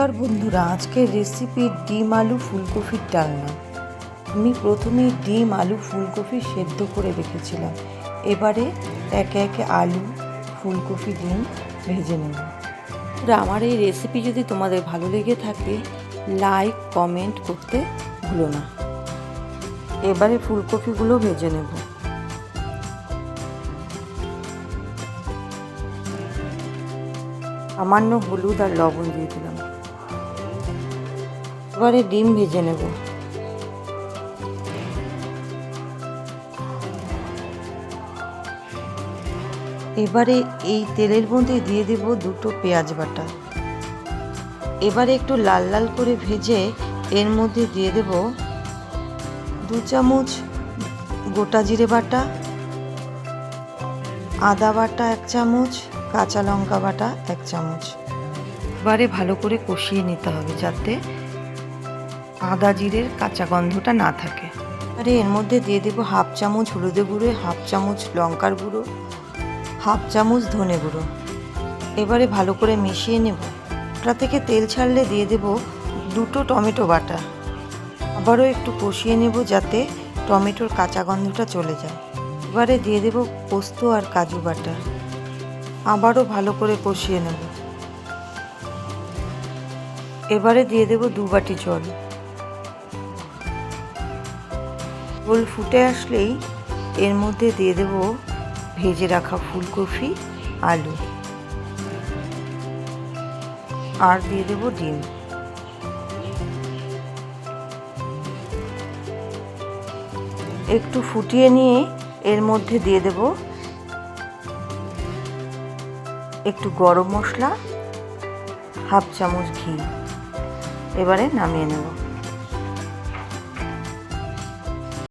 নমস্কার বন্ধুরা, আজকের রেসিপি ডিম আলু ফুলকপির ডালনা। আমি প্রথমে ডিম আলু ফুলকপি সেদ্ধ করে রেখেছিলাম। এবারে একে একে আলু, ফুলকপি, ডিম ভেজে নেব। আমার এই রেসিপি যদি তোমাদের ভালো লেগে থাকে লাইক কমেন্ট করতে ভুলো না। এবারে ফুলকপিগুলো ভেজে নেব। সামান্য হলুদ আর লবণ দিয়ে দিলাম। এবারে ডিম ভেজে নেব। এবারে এই তেলের মধ্যে দিয়ে দেব দুটো পেঁয়াজ বাটা। এবারে একটু লাল লাল করে ভেজে এর মধ্যে দিয়ে দেব দু চামচ গোটা জিরে বাটা, আদা বাটা এক চামচ, কাঁচা লঙ্কা বাটা এক চামচ। এবারে ভালো করে কষিয়ে নিতে হবে যাতে আদা জিরের কাঁচা গন্ধটা না থাকে। আরে, এর মধ্যে দিয়ে দেবো হাফ চামচ হলুদে গুঁড়ো, হাফ চামচ লঙ্কার গুঁড়ো, হাফ চামচ ধনে গুঁড়ো। এবারে ভালো করে মিশিয়ে নেব। ওটা থেকে তেল ছাড়লে দিয়ে দেব দুটো টমেটো বাটা। আবারও একটু কষিয়ে নেব যাতে টমেটোর কাঁচা গন্ধটা চলে যায়। এবারে দিয়ে দেব পোস্ত আর কাজু বাটা। আবারও ভালো করে কষিয়ে নেব। এবারে দিয়ে দেব দু বাটি জল। ঝোল ফুটে আসলেই এর মধ্যে দিয়ে দেব ভেজে রাখা ফুলকপি, আলু। আর দিয়ে দেব ডিম। একটু ফুটিয়ে নিয়ে এর মধ্যে দিয়ে দেব একটু গরম মশলা, হাফ চামচ ঘি। এবারে নামিয়ে নেব।